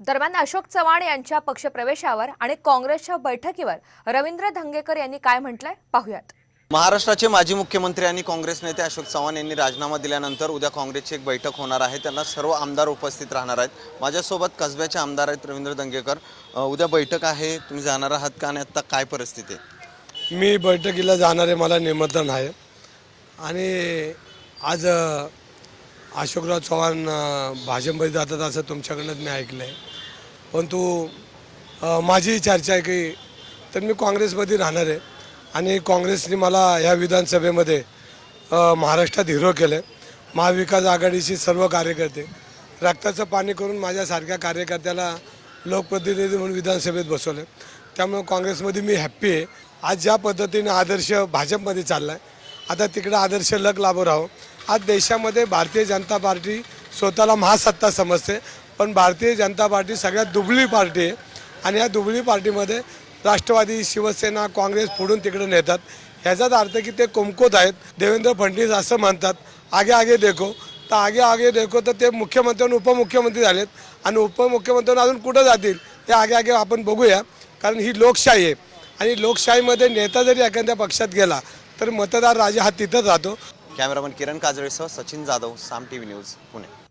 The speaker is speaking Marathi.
दरम्यान अशोक चव्हाण यांच्या पक्षप्रवेशावर आणि काँग्रेसच्या बैठकीवर रवींद्र धंगेकर यांनी काय म्हटलंय? पाहुयात. महाराष्ट्राचे माजी मुख्यमंत्री आणि काँग्रेस नेते अशोक चव्हाण यांनी राजीनामा दिल्यानंतर उद्या काँग्रेसची एक बैठक होणार आहे. त्यांना सर्व आमदार उपस्थित राहणार आहेत. माझ्यासोबत कसब्याचे आमदार आहेत रवींद्र दंगेकर उद्या बैठक आहे. तुम्ही जाणार आहात का आणि आता काय परिस्थिती आहे? मी बैठकीला जाणारे मला निमंत्रण आहे. आणि आज अशोकराव चव्हाण भाजपमध्ये जातात असं तुमच्याकडनंच मी ऐकलं आहे परंतु माझी चर्चा आहे की तर मी काँग्रेसमध्ये राहणार आहे आणि काँग्रेसने मला ह्या विधानसभेमध्ये महाराष्ट्रात हिरो केलं महाविकास आघाडीशी सर्व कार्यकर्ते रक्ताचं पाणी करून माझ्यासारख्या कार्यकर्त्याला लोकप्रतिनिधी म्हणून विधानसभेत बसवलं त्यामुळे काँग्रेसमध्ये मी हॅप्पी आहे. आज ज्या पद्धतीने आदर्श भाजपमध्ये चालला आहे आता तिकडं आदर्श लग लाभो राहो. आज देशामध्ये भारतीय जनता पार्टी स्वतःला महासत्ता समजते पण भारतीय जनता पार्टी सगळ्यात दुबळी पार्टी आहे. आणि या दुबळी पार्टीमध्ये राष्ट्रवादी शिवसेना काँग्रेस फोडून तिकडे नेतात. ह्याचाच अर्थ की ते कुमकुत आहेत. देवेंद्र फडणवीस असं म्हणतात आगे आगे देखो. तर आगे आगे देखो तर ते मुख्यमंत्री आणि उपमुख्यमंत्री झालेत. आणि उपमुख्यमंत्री अजून कुठं जातील ते आगे आगे आपण बघूया. कारण ही लोकशाही आहे. आणि लोकशाहीमध्ये नेता जरी एखाद्या पक्षात गेला तर मतदार राजा हा तिथंच राहतो. Cameraman Kiran काजळेसह Sachin Jadhav Saam T V news Pune.